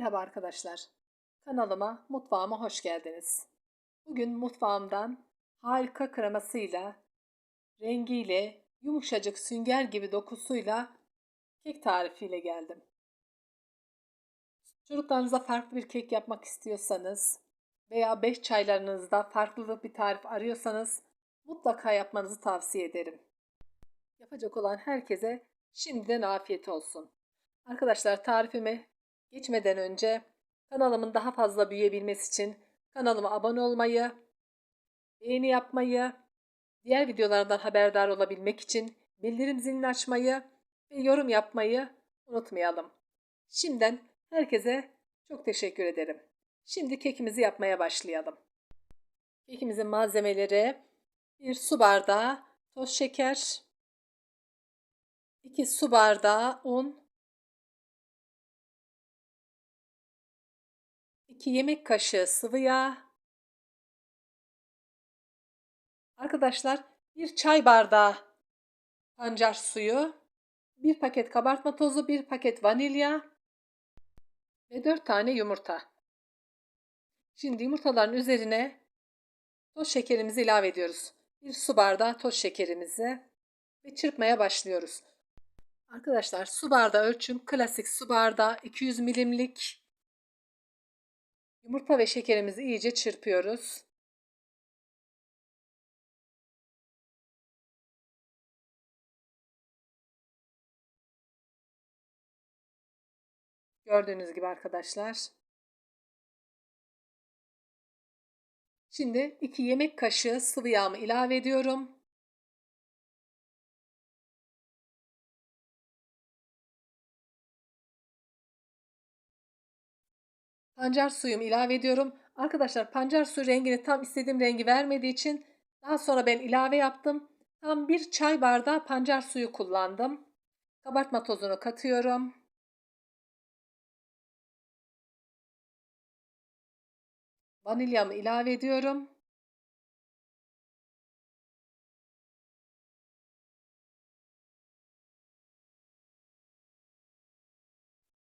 Merhaba arkadaşlar. Kanalıma, mutfağıma hoş geldiniz. Bugün mutfağımdan harika kremasıyla, rengiyle, yumuşacık sünger gibi dokusuyla kek tarifiyle geldim. Çocuklarınıza farklı bir kek yapmak istiyorsanız veya 5 çaylarınızda farklı bir tarif arıyorsanız mutlaka yapmanızı tavsiye ederim. Yapacak olan herkese şimdiden afiyet olsun. Arkadaşlar tarifimi geçmeden önce kanalımın daha fazla büyüyebilmesi için kanalıma abone olmayı, beğeni yapmayı, diğer videolardan haberdar olabilmek için bildirim zilini açmayı ve yorum yapmayı unutmayalım. Şimdiden herkese çok teşekkür ederim. Şimdi kekimizi yapmaya başlayalım. Kekimizin malzemeleri 1 su bardağı toz şeker, 2 su bardağı un, 2 yemek kaşığı sıvı yağ. Arkadaşlar bir çay bardağı pancar suyu, bir paket kabartma tozu, bir paket vanilya ve 4 tane yumurta. Şimdi yumurtaların üzerine toz şekerimizi ilave ediyoruz. Bir su bardağı toz şekerimizi ve çırpmaya başlıyoruz. Arkadaşlar su bardağı ölçüm klasik su bardağı 200 milimlik Yumurta ve şekerimizi iyice çırpıyoruz. Gördüğünüz gibi arkadaşlar. Şimdi 2 yemek kaşığı sıvı yağımı ilave ediyorum. Pancar suyumu ilave ediyorum. Arkadaşlar pancar suyu rengini tam istediğim rengi vermediği için daha sonra ben ilave yaptım. Tam bir çay bardağı pancar suyu kullandım. Kabartma tozunu katıyorum. Vanilyamı ilave ediyorum.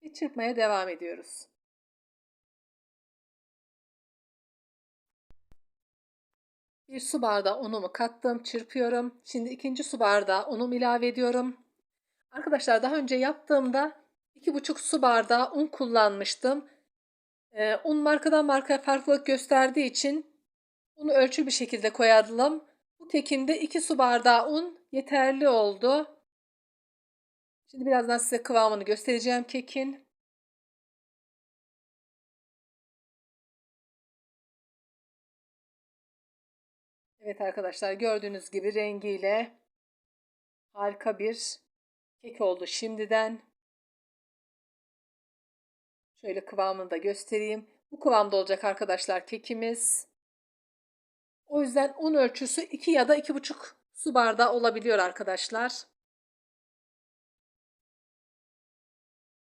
Ve çırpmaya devam ediyoruz. Bir su bardağı unumu kattım, çırpıyorum. Şimdi ikinci su bardağı unumu ilave ediyorum. Arkadaşlar daha önce yaptığımda 2,5 su bardağı un kullanmıştım. Ee, un markadan markaya farklılık gösterdiği için unu ölçü bir şekilde koyalım. Bu kekimde 2 su bardağı un yeterli oldu. Şimdi birazdan size kıvamını göstereceğim kekin. Evet arkadaşlar gördüğünüz gibi rengiyle harika bir kek oldu şimdiden. Şöyle kıvamını da göstereyim. Bu kıvamda olacak arkadaşlar kekimiz. O yüzden un ölçüsü 2 ya da 2,5 su bardağı olabiliyor arkadaşlar.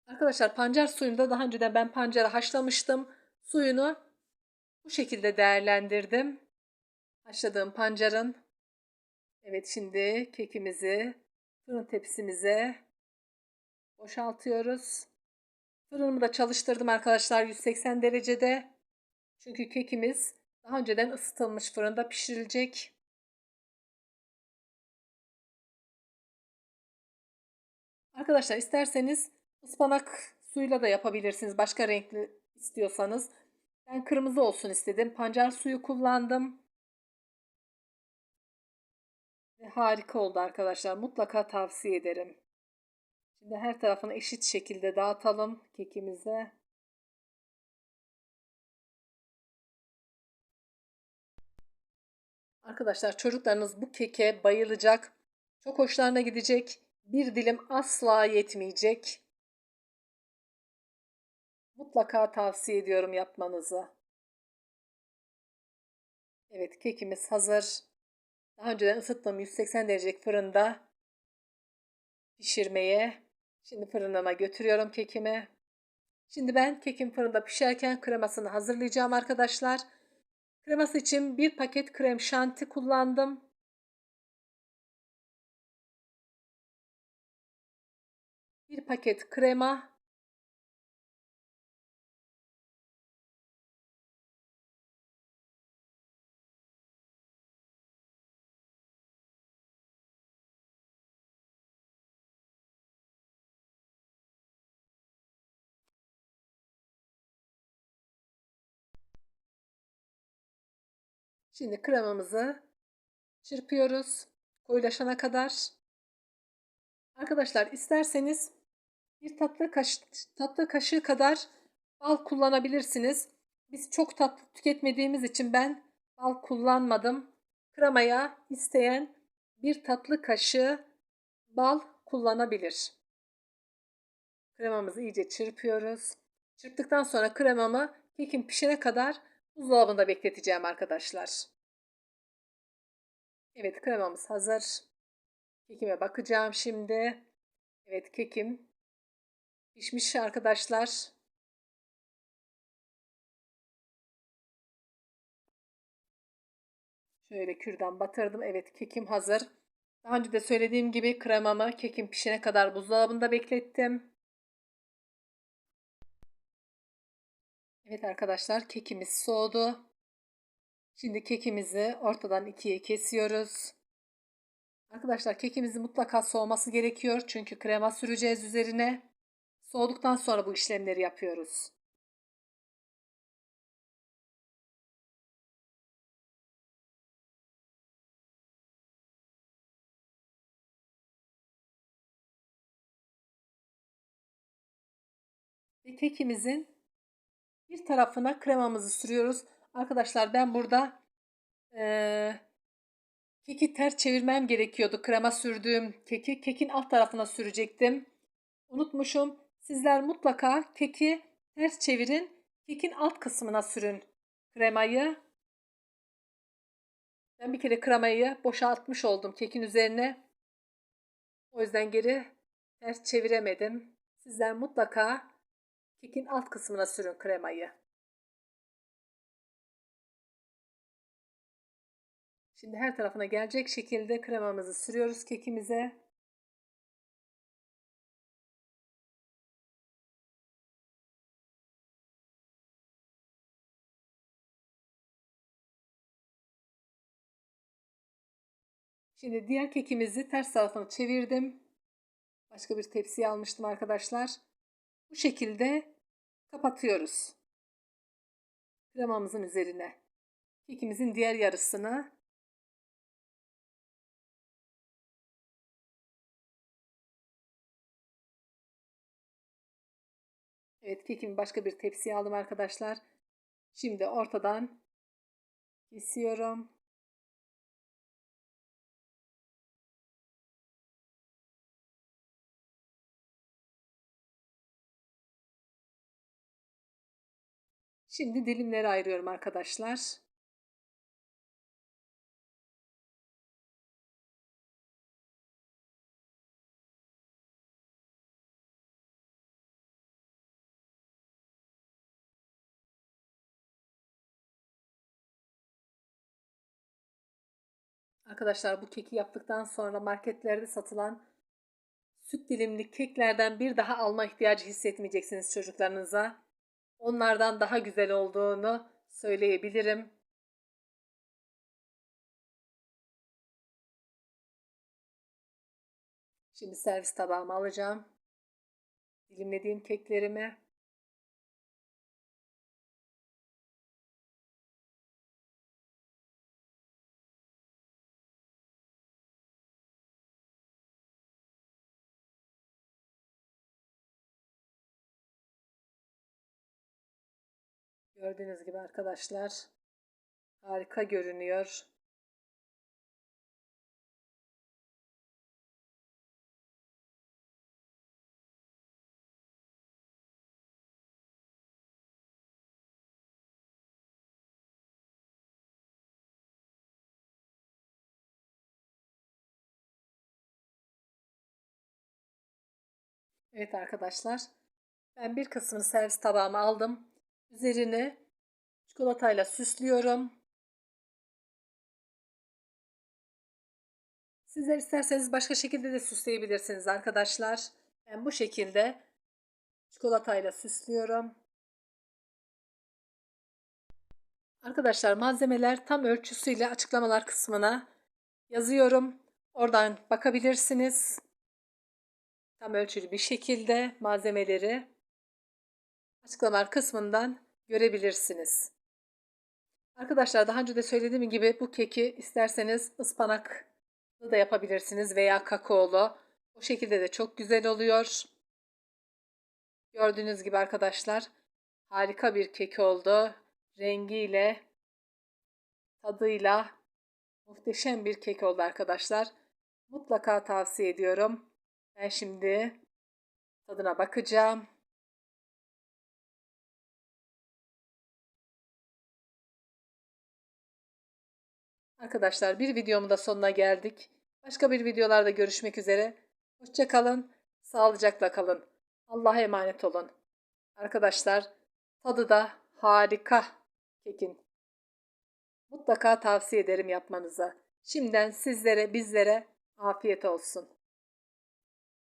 Arkadaşlar pancar suyunda daha önceden ben pancarı haşlamıştım. Suyunu bu şekilde değerlendirdim. Haşladığım pancarın. Evet şimdi kekimizi fırın tepsimize boşaltıyoruz. Fırınımı da çalıştırdım arkadaşlar 180 derecede. Çünkü kekimiz daha önceden ısıtılmış fırında pişirilecek. Arkadaşlar isterseniz ıspanak suyuyla da yapabilirsiniz. Başka renkli istiyorsanız. Ben kırmızı olsun istedim. Pancar suyu kullandım. Ve harika oldu arkadaşlar. Mutlaka tavsiye ederim. Şimdi her tarafını eşit şekilde dağıtalım kekimize. Arkadaşlar çocuklarınız bu keke bayılacak. Çok hoşlarına gidecek. Bir dilim asla yetmeyecek. Mutlaka tavsiye ediyorum yapmanızı. Evet kekimiz hazır. Daha önceden ısıttığım 180 derecelik fırında pişirmeye. Şimdi fırınıma götürüyorum kekimi. Şimdi ben kekim fırında pişerken kremasını hazırlayacağım arkadaşlar. Kreması için bir paket krem şanti kullandım. Bir paket krema. Şimdi kremamızı çırpıyoruz koyulaşana kadar. Arkadaşlar isterseniz bir tatlı kaş tatlı kaşığı kadar bal kullanabilirsiniz. Biz çok tatlı tüketmediğimiz için ben bal kullanmadım. Kremaya isteyen bir tatlı kaşığı bal kullanabilir. Kremamızı iyice çırpıyoruz. Çırptıktan sonra kremamı kekim pişene kadar buzdolabında bekleteceğim arkadaşlar. Evet kremamız hazır. Kekime bakacağım şimdi. Evet kekim pişmiş arkadaşlar. Şöyle kürdan batırdım. Evet kekim hazır. Daha önce de söylediğim gibi kremamı kekim pişene kadar buzdolabında beklettim. Evet arkadaşlar kekimiz soğudu. Şimdi kekimizi ortadan ikiye kesiyoruz. Arkadaşlar kekimizin mutlaka soğuması gerekiyor. Çünkü krema süreceğiz üzerine. Soğuduktan sonra bu işlemleri yapıyoruz. Ve kekimizin bir tarafına kremamızı sürüyoruz. Arkadaşlar ben burada ee, keki ters çevirmem gerekiyordu. Krema sürdüğüm keki kekin alt tarafına sürecektim. Unutmuşum. Sizler mutlaka keki ters çevirin. Kekin alt kısmına sürün kremayı. Ben bir kere kremayı boşaltmış oldum kekin üzerine. O yüzden geri ters çeviremedim. Sizler mutlaka kekin alt kısmına sürün kremayı. Şimdi her tarafına gelecek şekilde kremamızı sürüyoruz kekimize. Şimdi diğer kekimizi ters tarafına çevirdim. Başka bir tepsiye almıştım arkadaşlar. Bu şekilde kapatıyoruz. Kremamızın üzerine. Kekimizin diğer yarısını Evet kekimi başka bir tepsiye aldım arkadaşlar. Şimdi ortadan kesiyorum. Şimdi dilimleri ayırıyorum arkadaşlar. Arkadaşlar bu keki yaptıktan sonra marketlerde satılan süt dilimli keklerden bir daha alma ihtiyacı hissetmeyeceksiniz çocuklarınıza. Onlardan daha güzel olduğunu söyleyebilirim. Şimdi servis tabağıma alacağım. Dilimlediğim keklerimi Gördüğünüz gibi arkadaşlar harika görünüyor. Evet arkadaşlar ben bir kısmını servis tabağıma aldım. Üzerine çikolatayla süslüyorum. Sizler isterseniz başka şekilde de süsleyebilirsiniz arkadaşlar. Ben bu şekilde çikolatayla süslüyorum. Arkadaşlar malzemeler tam ölçüsüyle açıklamalar kısmına yazıyorum. Oradan bakabilirsiniz. Tam ölçülü bir şekilde malzemeleri açıklamalar kısmından görebilirsiniz. Arkadaşlar daha önce de söylediğim gibi bu keki isterseniz ıspanaklı da yapabilirsiniz veya kakaolu. O şekilde de çok güzel oluyor. Gördüğünüz gibi arkadaşlar harika bir kek oldu. Rengiyle, tadıyla muhteşem bir kek oldu arkadaşlar. Mutlaka tavsiye ediyorum. Ben şimdi tadına bakacağım. Arkadaşlar bir videomun da sonuna geldik. Başka bir videolarda görüşmek üzere. Hoşçakalın, sağlıcakla kalın. Allah'a emanet olun. Arkadaşlar tadı da harika kekin. Mutlaka tavsiye ederim yapmanızı. Şimdiden sizlere bizlere afiyet olsun.